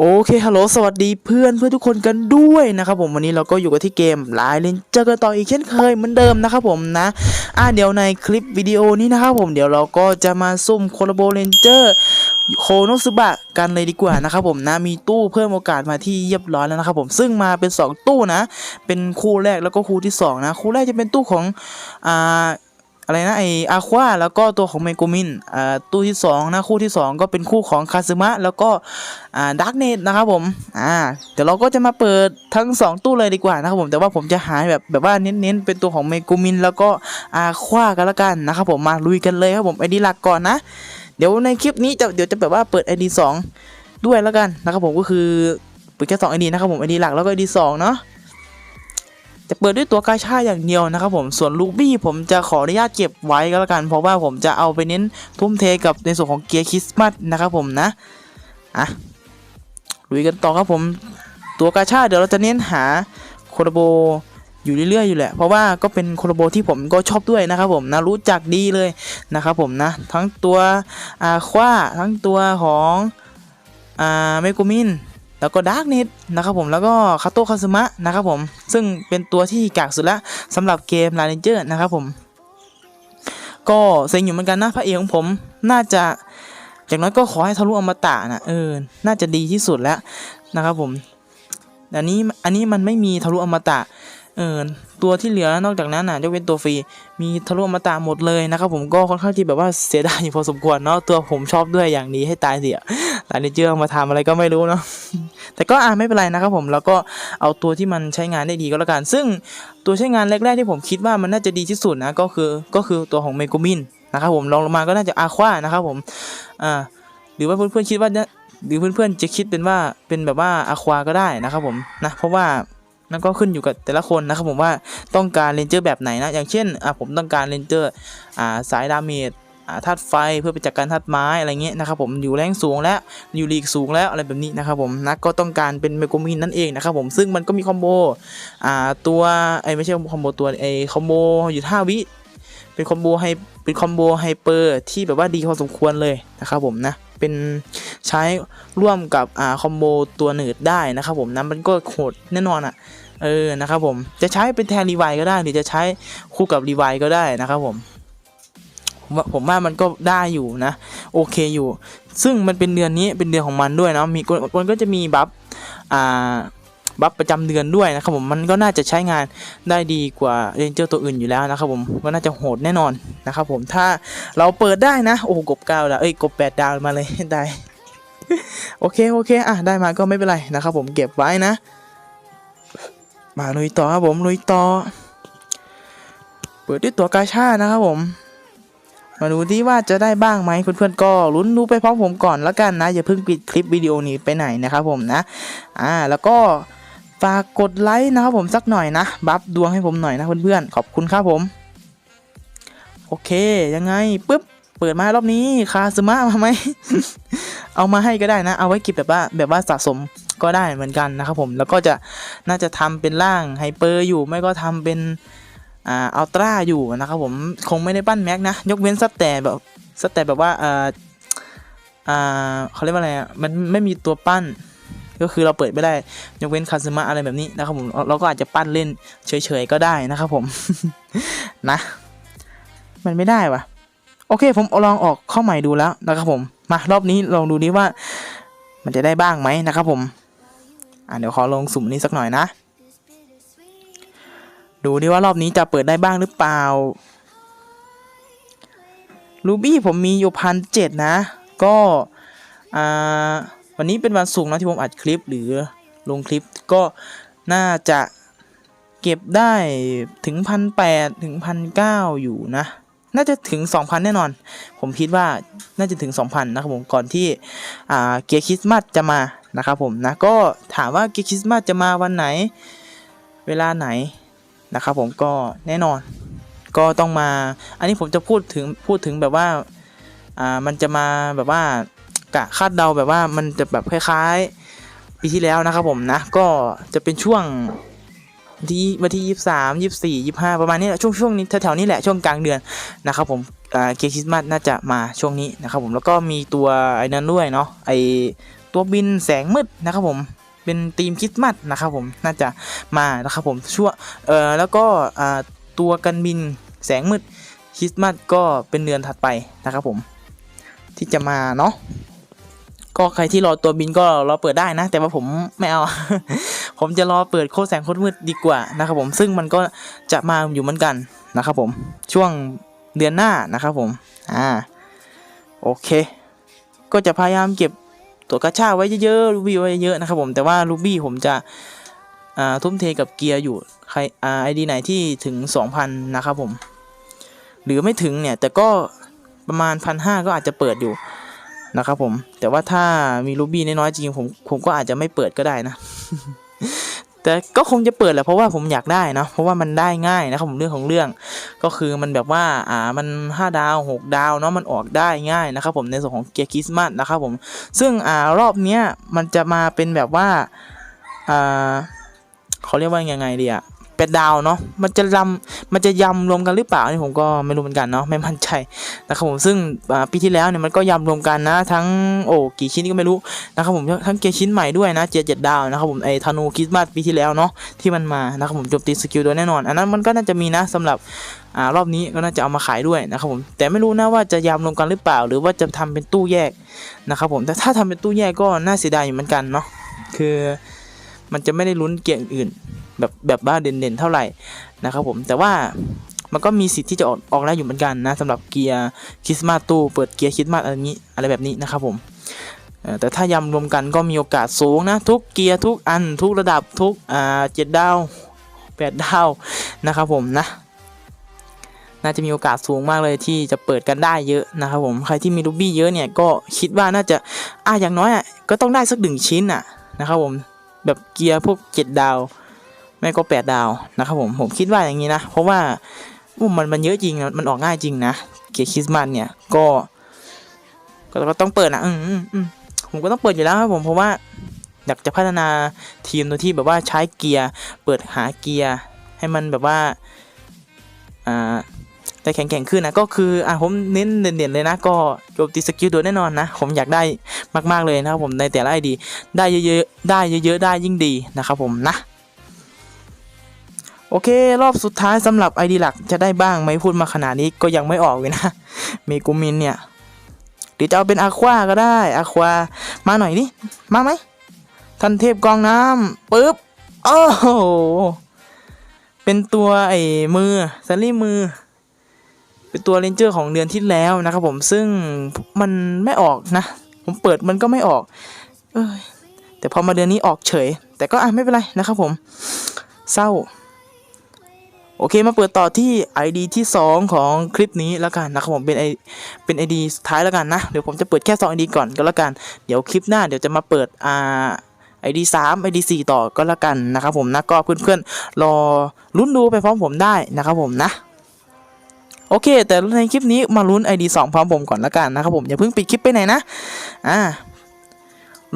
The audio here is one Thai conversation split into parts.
โอเค ฮัลโหล สวัสดีเพื่อนเพื่อนทุกคนกันด้วยนะครับผมวันนี้เราก็อยู่กันที่เกมไลน์เลนเจอกันต่ออีกเช่นเคยเหมือนเดิมนะครับผมนะอ่าเดี๋ยวในคลิปวิดีโอนี้นะครับผมเดี๋ยวเราก็จะมาซุ่มโคลโบเลนเจอร์โคโนซึบะกันเลยดีกว่านะครับผมนะมีตู้เพิ่มโอกาสมาที่เรียบร้อยแล้วนะครับผมซึ่งมาเป็น 2 ตู้นะ เป็นคู่แรกแล้วก็คู่ที่ 2 นะ คู่แรกจะเป็นตู้ของอ่า อะไรนะไออาควาแล้วก็ตัวของเมกูมินอ่าตู้ที่2นะคู่ที่ 2 ก็เป็นคู่ของคาซึมะแล้วก็อ่าดักเนตนะครับผมอ่าเดี๋ยวเราก็จะมาเปิดทั้ง 2 ตู้เลยดีกว่านะครับผมแต่ว่าผมจะหาแบบแบบว่าเน้นๆเป็นตัวของเมกูมินแล้วก็อาควากันละกันนะครับผมมาลุยกันเลยครับผมไอดีหลักก่อนนะ เดี๋ยวในคลิปนี้จะเดี๋ยวจะแบบว่าเปิดไอดีสองด้วยแล้วกันนะครับผมก็คือเปิดแค่สองไอดีนะครับผมไอดีหลักแล้วก็ไอดีสองเนาะ จะเปิดด้วยตัวกาชาอย่างเดียวนะครับผมส่วนลูบี้ผมจะขออนุญาตเก็บไว้ก็แล้วกัน เพราะว่าผมจะเอาไปเน้นทุ่มเทกับในส่วนของเกียร์คริสต์มาสนะครับผมนะอะลุยกันต่อครับผมตัวกาชาเดี๋ยวเราจะเน้นหาโคโรโบอยู่เรื่อยๆอยู่แหละเพราะว่าก็เป็นโคโรโบที่ผมก็ชอบด้วยนะครับผมนะรู้จักดีเลยนะครับผมนะทั้งตัวอาควาทั้งตัวของอ่าเมกุมิน แล้วก็ดาร์กเน็ตนะครับผมแล้วก็คาโตคาซึมะนะครับผมซึ่งเป็นตัวที่กากสุดละสำหรับเกมลาเนเจอร์นะครับผมก็เซ็งอยู่เหมือนกันนะพระเอกของผมน่าจะอย่างน้อยก็ขอให้ทะลุอมตะนะเออน่าจะดีที่สุดแล้วนะครับผมอันนี้อันนี้มันไม่มีทะลุอมตะเออตัวที่เหลือนอกจากนั้นน่ะยกเว้นตัวฟรีมีทะลุอมตะหมดเลยนะครับผมก็ค่อนข้างที่แบบว่าเสียดายอยู่พอสมควรเนาะตัวผมชอบด้วยอย่างนี้ให้ตายเสีย ลาเนเจอร์เอมาทำอะไรก็ไม่รู้เนาะแต่ก็อ่าไม่เป็นไรนะครับผมแล้วก็เอาตัวที่มันใช้งานได้ดีก็แล้วกัน ซึ่งตัวใช้งานแรกๆที่ผมคิดว่ามันน่าจะดีที่สุดนะก็คือก็คือตัวของเมกูมินนะครับผมลองลงมาก็น่าจะอาควานะครับผมอ่าหรือว่าเพื่อนๆคิดว่าเนี่ยหรือเพื่อนๆจะคิดเป็นว่าเป็นแบบว่าอาควาก็ได้นะครับผมนะเพราะว่านั่นก็ขึ้นอยู่กับแต่ละคนนะครับผมว่าต้องการเลนเจอร์แบบไหนนะอย่างเช่นอ่าผมต้องการเลนเจอร์อ่าสายดาเมจ ธาตุไฟเพื่อไปจัดการธาตุไม้อะไรเงี้ยนะครับผมอยู่แรงสูงแล้วอยู่ลีกสูงแล้วอะไรแบบนี้นะครับผมนะก็ต้องการเป็นเมโกมินนั่นเองนะครับผมซึ่งมันก็มีคอมโบอ่าตัวไอไม่ใช่คอมโบตัวไอคอมโบอยู่ท่าวิเป็นคอมโบไฮเป็นคอมโบไฮเปอร์ที่แบบว่าดีพอสมควรเลยนะครับผมนะเป็นใช้ร่วมกับอ่าคอมโบตัวหนืดได้นะครับผมนะมันก็โหดแน่นอนอะเออนะครับผมจะใช้เป็นแทนรีไวก็ได้หรือจะใช้คู่กับรีไวก็ได้นะครับผม ผมว่าผมว่ามันก็ได้อยู่นะ โอเคอยู่ ซึ่งมันเป็นเดือนนี้เป็นเดือนของมันด้วยเนาะมีมันก็จะมีบัฟอ่าบัฟประจำเดือนด้วยนะครับผมมันก็น่าจะใช้งานได้ดีกว่าเรนเจอร์ตัวอื่นอยู่แล้วนะครับผมก็น่าจะโหดแน่นอนนะครับผมถ้าเราเปิดได้นะโอ้กบเก้าดาวเอ้ยกบแปดดาวมาเลยได้โอเคโอเคอะได้มาก็ไม่เป็นไรนะครับผมเก็บไว้นะ มาลุยต่อครับผมลุยต่อ เปิดด้วยตัวกาชานะครับผม มาดูที่ว่าจะได้บ้างไหมเพื่อนๆก็ลุ้นดูไปพร้อมผมก่อนแล้วกันนะ อย่าเพิ่งปิดคลิปวิดีโอนี้ไปไหนนะครับผมนะ อ่าแล้วก็ฝากกดไลค์นะครับผมสักหน่อยนะ บัฟดวงให้ผมหน่อยนะเพื่อนๆขอบคุณครับผม โอเคยังไงปุ๊บเปิดมารอบนี้คาซึมะมาไหมเอามาให้ก็ได้นะ เอาไว้เก็บแบบว่าแบบว่าสะสมก็ได้เหมือนกันนะครับผมแล้วก็จะน่าจะทำเป็นร่างไฮเปอร์อยู่ไม่ก็ทำเป็น อ่าอัลตร้าอยู่นะครับผมคงไม่ได้ปั้นแม็กนะ ยกเว้นสแตทแบบสแตทแบบว่าอ่าอ่าเขาเรียกว่าอะไรอะมันไม่มีตัวปั้น ก็คือเราเปิดไม่ได้ยกเว้นคาซึมะอะไรแบบนี้นะครับผมเราก็อาจจะปั้นเล่นเฉยๆก็ได้นะครับผมนะ มันไม่ได้วะโอเค ผมลองออกเข้าใหม่ดูแล้วนะครับผมมารอบนี้ลองดูนี้ว่า มันจะได้บ้างไหมนะครับผมอ่าเดี๋ยวขอลงสุ่มนี้สักหน่อยนะ ดูดิว่ารอบนี้จะเปิดได้บ้างหรือเปล่ารูบี้ผมมีอยู่พันเจ็ดนะ ก็วันนี้เป็นวันศุกร์นะที่ผมอัดคลิปหรือลงคลิปก็น่าจะเก็บได้ถึงพันแปดถึงพันเก้าอยู่นะ น่าจะถึง 2,000 แน่นอน ผมคิดว่าน่าจะถึง 2,000 นะครับผมก่อนที่เกียร์คริสต์มาสจะมานะครับผมนะก็ถามว่าเกียร์คริสต์มาสจะมาวันไหน เวลาไหน นะครับผมก็แน่นอนก็ต้องมา อันนี้ผมจะพูดถึงพูดถึงแบบว่าอ่ามันจะมาแบบว่ากะคาดเดาแบบว่ามันจะแบบคล้ายๆปีที่แล้วนะครับผมนะก็จะเป็นช่วงที่วันที่ยี่สามยี่สี่ยี่ห้าประมาณนี้แหละช่วงช่วงนี้แถวๆนี้แหละช่วงกลางเดือนนะครับผมอ่าเกคริสต์มาสน่าจะมาช่วงนี้นะครับผมแล้วก็มีตัวไอ้นั้นด้วยเนาะไอตัวบินแสงมืดนะครับผม เป็นธีมคริสต์มาสนะครับผมน่าจะมานะครับผมชั่วเออแล้วก็ตัวกันบินแสงมืดคริสต์มาสก็เป็นเดือนถัดไปนะครับผม ที่จะมาเนาะก็ใครที่รอตัวบินก็รอเปิดได้นะ แต่ว่าผมไม่เอา ผมจะรอเปิดโคแสงโคตรมืดดีกว่านะครับผมซึ่งมันก็จะมาอยู่เหมือนกันนะครับผมช่วงเดือนหน้านะครับผมอ่าโอเค ก็จะพยายามเก็บ ตัวกระชาไว้เยอะๆรูบี้ไว้เยอะนะครับผมแต่ว่ารูบี้ผมจะทุ่มเทกับเกียร์อยู่ใครไอดีไหนที่ถึง 2,000 นะครับผมหรือไม่ถึงเนี่ยแต่ก็ประมาณพันห้าก็อาจจะเปิดอยู่นะครับผมแต่ว่าถ้ามีรูบี้น้อยๆจริงผมผมก็อาจจะไม่เปิดก็ได้นะ แต่ก็คงจะเปิดแหละเพราะว่าผมอยากได้นะเพราะว่ามันได้ง่ายนะครับผมเรื่องของเรื่อง ก็คือมันแบบว่าอ่ามัน 5 ดาว 6 ดาวเนาะมันออกได้ง่ายนะครับผมในส่วนของเกียร์คริสต์มาสนะครับผมซึ่งอ่ารอบเนี้ยมันจะมาเป็นแบบว่าอ่าเขาเรียกว่ายังไงดีอะ เป็ดดาวเนาะมันจะลำมันจะยำรวมกันหรือเปล่านี่ผมก็ไม่รู้เหมือนกันเนาะไม่มั่นใจนะครับผมซึ่งปีที่แล้วเนี่ยมันก็ยำรวมกันนะ ทั้งโอ้กี่ชิ้นก็ไม่รู้นะครับผมทั้งเกียร์ชิ้นใหม่ด้วยนะเจ็ดเจ็ดดาวนะครับผมไอธนูคริสต์มาสปีที่แล้วเนาะที่มันมานะครับผมจมตีสกิลโดยแน่นอน อันนั้นมันก็น่าจะมีนะสำหรับอ่ารอบนี้ก็น่าจะเอามาขายด้วยนะครับผมแต่ไม่รู้นะว่าจะยำรวมกันหรือเปล่า หรือว่าจะทำเป็นตู้แยกนะครับผมแต่ถ้าทำเป็นตู้แยกก็น่าเสียดายอยู่เหมือนกันเนาะคือมันจะไม่ได้ลุ้นเกียร์อื่น แบบแบบบ้าเด่นๆเท่าไหร่นะครับผมแต่ว่ามันก็มีสิทธิ์ที่จะออกออกได้อยู่เหมือนกันนะสำหรับเกียร์คริสต์มาสตู้เปิดเกียร์คริสต์มาสอะไรนี้อะไรแบบนี้นะครับผมแต่ถ้ายำรวมกันก็มีโอกาสสูงนะทุกเกียร์ทุกอันทุกระดับทุกอ่าเจ็ดดาวแปดดาวนะครับผมนะน่าจะมีโอกาสสูงมากเลยที่จะเปิดกันได้เยอะนะครับผมใครที่มีรูบี้เยอะเนี่ยก็คิดว่าน่าจะอะอย่างน้อยอะก็ต้องได้สักหนึ่งชิ้นอะนะครับผมแบบเกียร์พวกเจ็ดดาว ไม่ก็แปดดาวนะครับผมผมคิดว่าอย่างนี้นะ เพราะว่ามันมันเยอะจริงมันออกง่ายจริงนะเกียร์คริสต์มาสเนี่ยก็ก็ต้องเปิดนะอืมอืมอืมผมก็ต้องเปิดอยู่แล้วครับผมเพราะว่าอยากจะพัฒนาทีมโดยที่แบบว่าใช้เกียร์เปิดหาเกียร์ให้มันแบบว่าอ่าแต่แข็งๆขึ้นนะก็คืออะผมเน้นเด่นๆเลยนะ ก็โจมตีสกิลโดยแน่นอนนะ ผมอยากได้มากๆเลยนะครับผมในแต่ละไอดี ได้เยอะๆได้เยอะๆได้ยิ่งดีนะครับผมนะ โอเค รอบสุดท้ายสำหรับไอดีหลักจะได้บ้างไหมพูดมาขนาดนี้ก็ยังไม่ออกเลยนะ เมกูมินเนี่ยหรือจะเอาเป็นอาควาก็ได้อาความาหน่อยดิมาไหมทันเทพกองน้ำปึ๊บโอ้โหเป็นตัวไอ้มือซัลลี่มือ เป็นตัวเรนเจอร์ของเดือนที่แล้วนะครับผมซึ่งมันไม่ออกนะ ผมเปิดมันก็ไม่ออก เอยแต่พอมาเดือนนี้ออกเฉย แต่ก็อะไม่เป็นไรนะครับผม เศร้า โอเคมาเปิดต่อที่ ID ที่ 2 ของคลิปนี้แล้วกันนะครับผมเป็นไอเป็น ID สุดท้ายแล้วกันนะ เดี๋ยวผมจะเปิดแค่2 ID ก่อนก็แล้วกัน เดี๋ยวคลิปหน้าเดี๋ยวจะมาเปิดอ่า ID 3 ID 4 ต่อก็แล้วกันนะครับผมนะก็เพื่อนๆ รอลุ้นดูไปพร้อมผมได้นะครับผมนะโอเค แต่ในคลิปนี้มาลุ้น ID 2 พร้อมผมก่อนละกันนะครับผมอย่าเพิ่งปิดคลิปไปไหนนะอ่า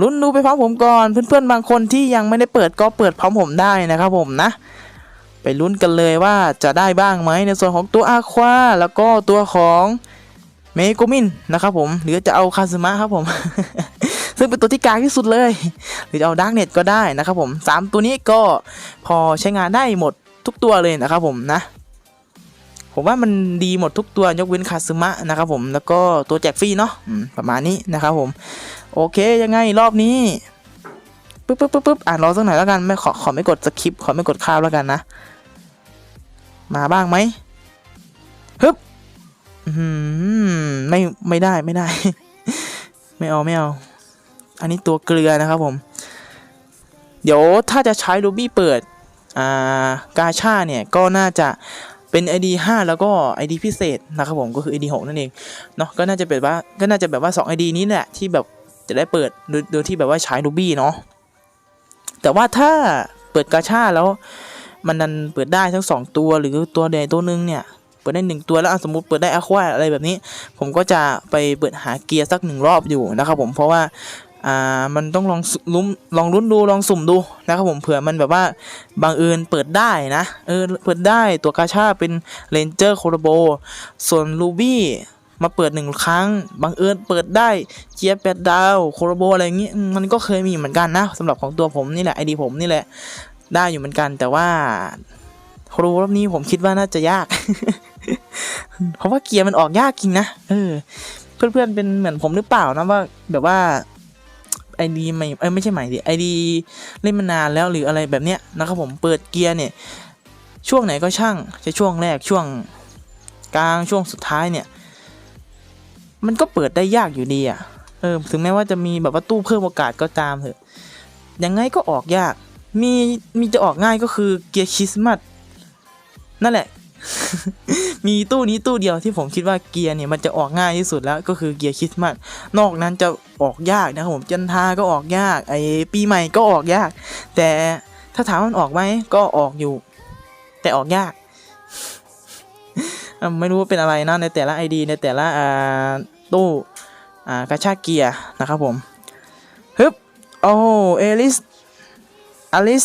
ลุ้นดูไปพร้อมผมก่อนเพื่อนๆบางคนที่ยังไม่ได้เปิดก็เปิดพร้อมผมได้นะครับผมนะ ลุ้นกันเลยว่าจะได้บ้างไหมในส่วนของตัวอาควาแล้วก็ตัวของเมโกมินนะครับผมหรือจะเอาคาซึมะครับผม ซึ่งเป็นตัวที่กลางที่สุดเลย หรือจะเอาดาร์กเน็ตก็ได้นะครับผมสามตัวนี้ก็พอใช้งานได้หมดทุกตัวเลยนะครับผมนะ ผมว่ามันดีหมดทุกตัวยกเว้นคาซึมะนะครับผมแล้วก็ตัวแจกฟรีเนาะประมาณนี้นะครับผม โอเคยังไงรอบนี้ปึ๊บปึ๊บปึ๊บปึ๊บอ่านรอสักหน่อยแล้วกันไม่ขอขอไม่กดสคริปขอไม่กดข้าวแล้วกันนะ มาบ้างไหมฮึบไม่ไม่ได้ไม่ได้ ไม่เอาไม่เอา อันนี้ตัวเกลือนะครับผม เดี๋ยวถ้าจะใช้รูบี้เปิดอ่ากาชาเนี่ยก็น่าจะเป็น ID 5 แล้วก็ ID พิเศษนะครับผมก็คือ ID 6 นั่นเองเนาะก็น่าจะเป็นว่าก็น่าจะแบบว่า 2 ID นี้แหละที่แบบจะได้เปิดโดยโดยที่แบบว่าใช้รูบี้เนาะแต่ว่าถ้าเปิดกาชาแล้ว มันดันเปิดได้ทั้ง 2 ตัวหรือตัวใดตัวหนึ่งเนี่ยเปิดได้หนึ่งตัวแล้วสมมติเปิดได้อะควาอะไรแบบนี้ ผมก็จะไปเปิดหาเกียร์สักหนึ่งรอบอยู่นะครับผมเพราะว่าอ่ามันต้องลองลุ้มลองลุ้นดูลองสุ่มดูนะครับผมเผื่อมันแบบว่าบางเอิญเปิดได้นะเออเปิดได้ตัวกาชาเป็นเรนเจอร์โคโรโบส่วนลูบี้มาเปิดหนึ่งครั้งบังเอิญเปิดได้เจียบแปดดาวโคโรโบอะไรอย่างงี้มมันก็เคยมีเหมือนกันนะสำหรับของตัวผมนี่แหละไอดีผมนี่แหละ ได้อยู่เหมือนกัน แต่ว่าโครโบรอบนี้ผมคิดว่าน่าจะยาก เพราะว่าเกียร์มันออกยากจริงนะเออ เพื่อนๆเป็นเหมือนผมหรือเปล่านะว่า แบบว่าไอดีใหม่เอ้ไม่ใช่ใหม่ดิไอดีเล่นมานานแล้วหรืออะไรแบบเนี้ยนะครับผมเปิดเกียร์เนี่ย ช่วงไหนก็ช่างจะช่วงแรกช่วงกลางช่วงสุดท้ายเนี่ย มันก็เปิดได้ยากอยู่ดีอะ่ะเออถึงแม้ว่าจะมีแบบว่าตู้เพิ่มโอกาสก็ตามเถอะยังไงก็ออกยาก มีมีจะออกง่ายก็คือเกียร์คริสต์มาสนั่นแหละ มีตู้นี้ตู้เดียวที่ผมคิดว่าเกียร์เนี่ยมันจะออกง่ายที่สุดแล้วก็คือเกียร์คริสต์มาสนอกนั้นจะออกยากนะครับผมจันทาก็ออกยาก ไอปีใหม่ก็ออกยาก แต่ถ้าถามว่ามันออกไหมก็ออกอยู่ แต่ออกยาก ไม่รู้ว่าเป็นอะไรนะในแต่ละ ID ในแต่ละอ่าตู้อ่ากระชากเกียร์นะครับผมฮึบโอ้เอลิส อลิส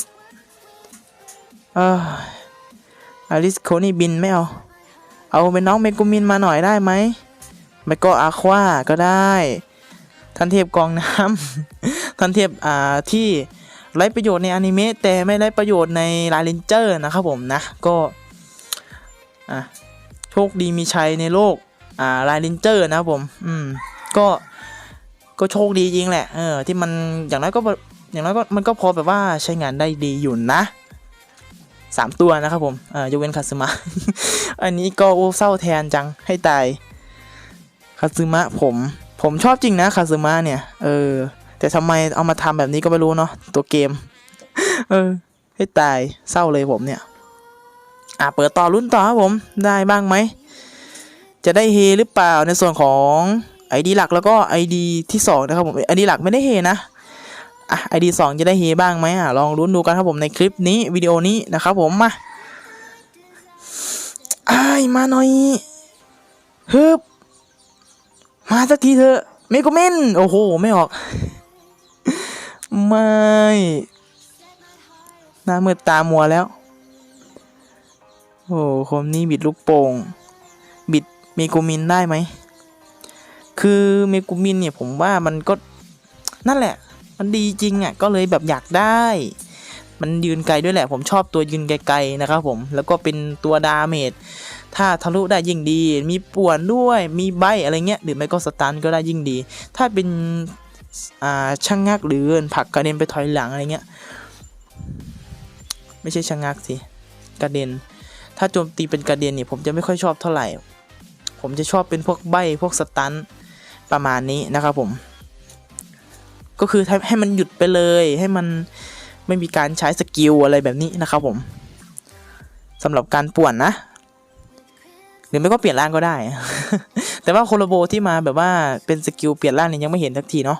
เอออลิสโคนี่บินไม่เอา เอาเป็นน้องเมกุมินมาหน่อยได้ไหมไม่ก็อาควาก็ได้ท่านเทพกองน้ำท่านเทพอ่าที่ไร้ประโยชน์ในอนิเมะแต่ไม่ไร้ประโยชน์ในลายเลนเจอร์นะครับผมนะก็อะโชคดีมีชัยในโลกอ่าลายลินเจอร์นะครับผม อืมก็ก็โชคดีจริงแหละเออที่มันอย่างน้อยก็ อย่างน้อยก็มันก็พอแบบว่าใช้งานได้ดีอยู่นะสามตัวนะครับผมเออยกเว้นคาซึมะ อันนี้ก็โอ้เศร้าแทนจังให้ตายคาซึมะผม ผมชอบจริงนะคาซึมะเนี่ย เออ แต่ทำไมเอามาทำแบบนี้ก็ไม่รู้เนาะตัวเกม เออ ให้ตายเศร้าเลยผมเนี่ย อะเปิดต่อรุ่นต่อครับผมได้บ้างไหม จะได้เฮหรือเปล่าในส่วนของ ID หลักแล้วก็ ID ที่2นะครับผม ID หลักไม่ได้เฮนะ อะ ID 2 จะได้เฮบ้างไหมอะลองลุ้นดูกันครับผมในคลิปนี้วิดีโอนี้นะครับผมมาไอ้มาหน่อยฮึบมาสักทีเถอะเมกเมนโอ้โห ไม่ออก ไม่หน้ามืดตามัวแล้ว โอ้คมนี่บิดลูกโป่ง บิดเมกูมินได้ไหม คือเมกูมินเนี่ยผมว่ามันก็นั่นแหละ มันดีจริงอะก็เลยแบบอยากได้ มันยืนไกลด้วยแหละ ผมชอบตัวยืนไกลๆนะครับผมแล้วก็เป็นตัวดาเมจถ้าทะลุได้ยิ่งดี มีป่วนด้วยมีใบอะไรเงี้ยหรือไม่ก็สตันก็ได้ยิ่งดี ถ้าเป็นอ่าช่างงักหรือผักกระเด็นไปถอยหลังอะไรเงี้ยไม่ใช่ช่างงักสิกระเด็น ถ้าโจมตีเป็นกระเด็นเนี่ยผมจะไม่ค่อยชอบเท่าไหร่ ผมจะชอบเป็นพวกใบพวกสตันประมาณนี้นะครับผม ก็คือให้ให้มันหยุดไปเลยให้มันไม่มีการใช้สกิลอะไรแบบนี้นะครับผมสำหรับการป่วนนะ หรือไม่ก็เปลี่ยนร่างก็ได้ แต่ว่าโคโลโบที่มาแบบว่าเป็นสกิลเปลี่ยนร่างเนี่ยยังไม่เห็นสักทีเนาะ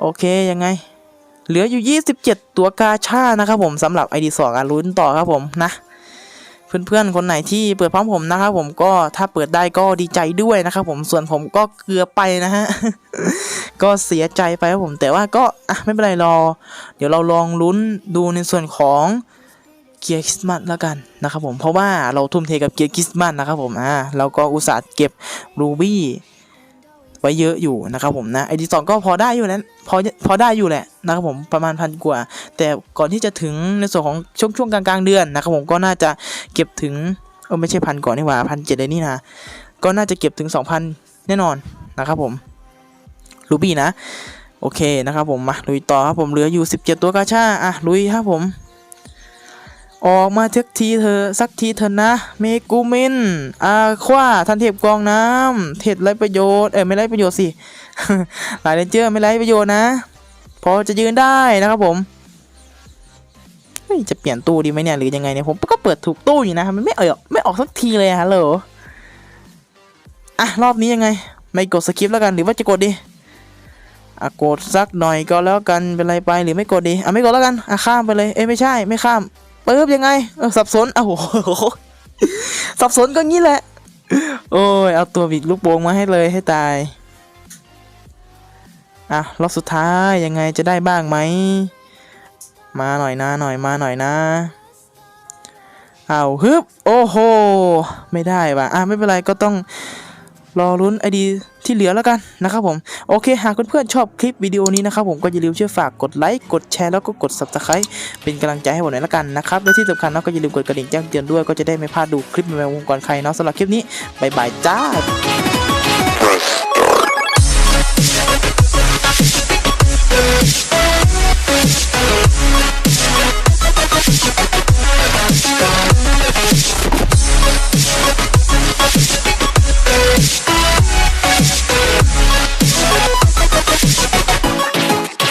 โอเคยังไง เหลืออยู่ 27 ตัวกาชานะครับผมสำหรับ ID 2อะลุ้นต่อครับผมนะ เพื่อนๆคนไหนที่เปิดพร้อมผมนะครับผมก็ถ้าเปิดได้ก็ดีใจด้วยนะครับผมส่วนผมก็เกือไปนะฮะก็เสียใจไปครับผมแต่ว่าก็อะไม่เป็นไรรอ เดี๋ยวเราลองลุ้นดูในส่วนของเกียร์คริสต์มาสแล้วกันนะครับผมเพราะว่าเราทุ่มเทกับเกียร์คริสต์มาสนะครับผมอ่าเราก็อุตส่าห์เก็บรูบี้ ไว้เยอะอยู่นะครับผมนะไอดีสองก็พอได้อยู่แล้วพอพอได้อยู่แหละนะครับผมประมาณพันกว่า แต่ก่อนที่จะถึงในส่วนของช่วงช่วงกลางกลางๆเดือนนะครับผมก็น่าจะเก็บถึงเออไม่ใช่พันก่อนนี่หว่าพันเจ็ดเลยนี่นะก็น่าจะเก็บถึง 2,000 แน่นอนนะครับผมรูบี้นะ โอเคนะครับผมมาลุยต่อครับผมเหลืออยู่ 17 ตัวกาชาอะลุยครับผม ออกมาสักทีเธอสักทีเถอนะ เมกูมินอาควาทันเทพกองน้ำเทศไรประโยชน์เอ้ยไม่ไรประโยชน์สิหลายเลนเจอร์ไม่ไรประโยชน์นะ พอจะยืนได้นะครับผมจะเปลี่ยนตู้ดีไหมเนี่ยหรือยังไงเนี่ยผมก็เปิดถูกตู้อยู่นะมันไม่ออกไม่ออกสักทีเลยอะฮัลโหลอะรอบนี้ยังไง ไม่กดสคริปต์แล้วกันหรือว่าจะกดดีอะกดสักหน่อยก็แล้วกันเป็นไรไปหรือไม่กดดีอะไม่กดแล้วกันอะข้ามไปเลยเอ้ไม่ใช่ไม่ข้าม ปึ๊บยังไงสับสนโอ้โหสับสนก็งี้แหละ โอ้ย เอาตัวบิดลูกโป่งมาให้เลยให้ตาย อะรอบสุดท้ายยังไงจะได้บ้างไหม มาหน่อยนะหน่อยมาหน่อยนะ เอาฮึบโอ้โห ไม่ได้ว่ะ อะไม่เป็นไรก็ต้อง รอลุ้นไอดีที่เหลือแล้วกันนะครับผม โอเค หากเพื่อนๆชอบคลิปวิดีโอนี้นะครับผมก็อย่าลืมช่วยฝากกดไลค์กดแชร์แล้วก็กด subscribe เป็นกำลังใจให้ผมหน่อยละกันนะครับและที่สำคัญเนาะก็อย่าลืมกดกระดิ่งแจ้งเตือนด้วยก็จะได้ไม่พลาดดูคลิปใหม่ๆของก่อนใครเนาะสำหรับคลิปนี้บายบายจ้า